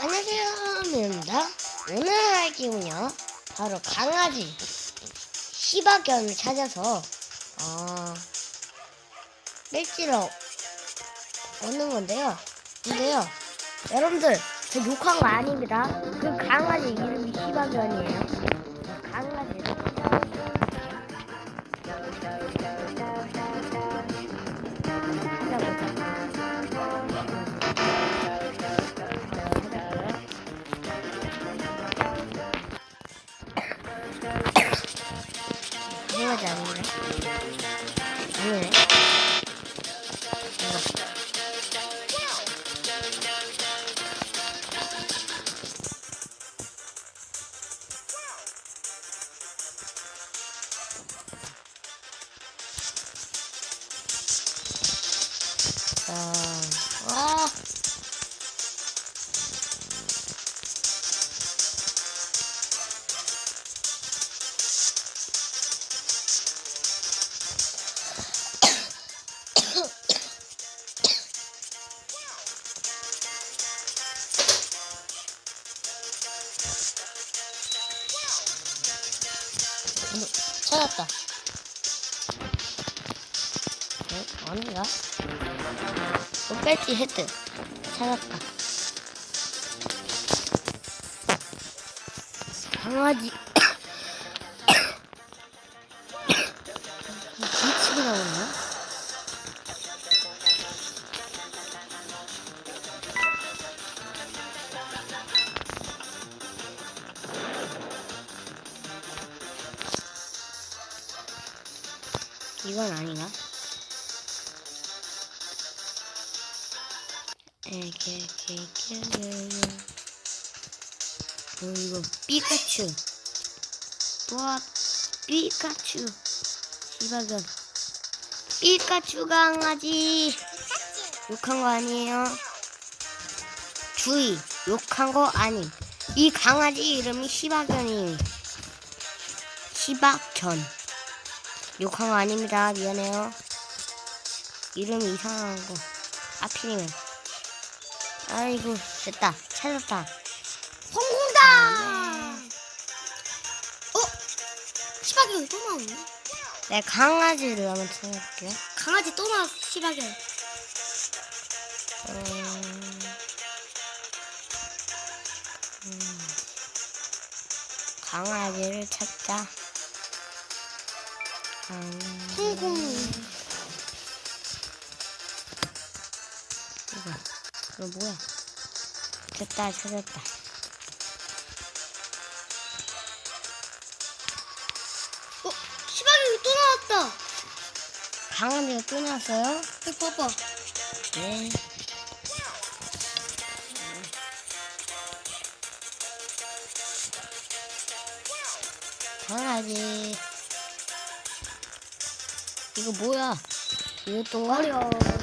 안녕하세요, 미입니다 오늘 할 게임은요, 바로 강아지 시바견을 찾아서 어, 뺄지러 얻는 건데요. 근데요, 여러분들 저 욕한 거 아닙니다. 그 강아지 이름이 시바견이에요. 강아지. 강아지 아니네. 아니네. 이거. 아, 아. 어, 아니야? 어, 뺄지 헤드. 찾았다. 강아지. 기침이 나오나? 이건 아닌가? 어 이거 피카츄 와 피카츄 시바견 피카츄 강아지 욕한 거 아니에요 주의 욕한 거 아님 이 강아지 이름이 시바견이에요 시바견 욕한 거 아닙니다. 미안해요. 이름 이상한 거. 하필이면. 아이고, 됐다. 찾았다. 성공다! 어? 시바견 또 나오네? 내 강아지를 한번 찾아볼게요. 강아지 또 나왔어, 시바견. 음, 음, 강아지를 찾자. 강아지. 성공. 이거. 이거 뭐야? 됐다, 찾았다. 어? 시바견이 또 나왔다! 강아지가 또 나왔어요? 여기 봐봐. 네. 강아지. 이거 뭐야? 이것도인가? 어려.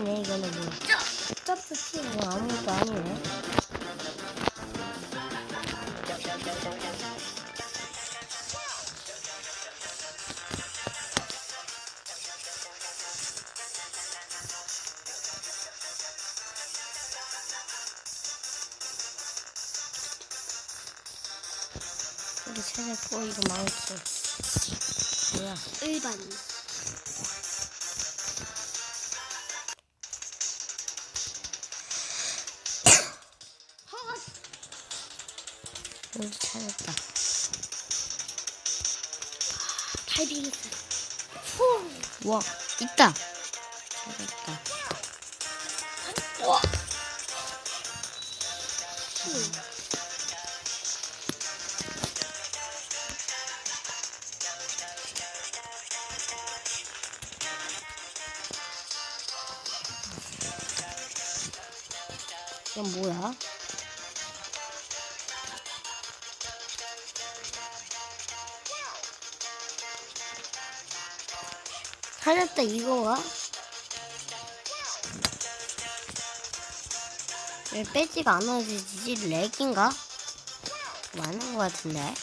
아니네, 이거는 뭐. 점프 키. 이거 아무것도 아니네. 여기 찾았고, 이거 망했어. 뭐야? 일반. 여기 찾았다. 후. 우와, 있다! 찾았다. 우와. 이건 뭐야? 찾았다 이거가? 왜 빼지가 안 어지지? 렉인가? 많은 것 같은데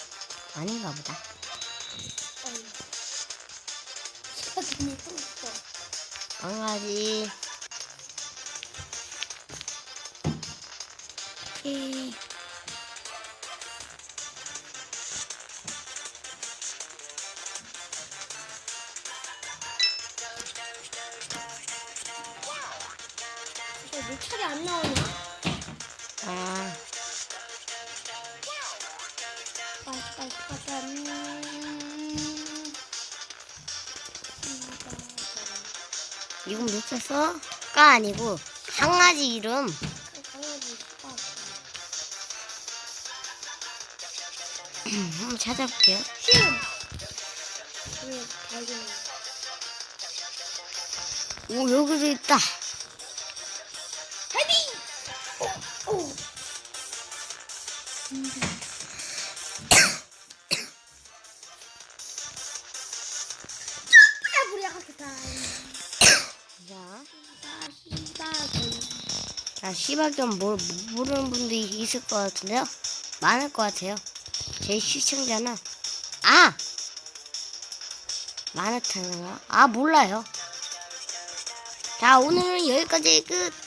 아닌가 보다. 강아지. 차 안 나오냐? 아, 음. 이건 놓쳤어? 가 아니고 강아지 이름. 한번 찾아볼게요. 왜 발견 오, 여기도 있다. 자. 자 시바견 뭘 모르는 분들이 있을 것 같은데요? 많을 것 같아요. 제 시청자는 아 많다는가? 아 몰라요. 자 오늘은 여기까지 끝.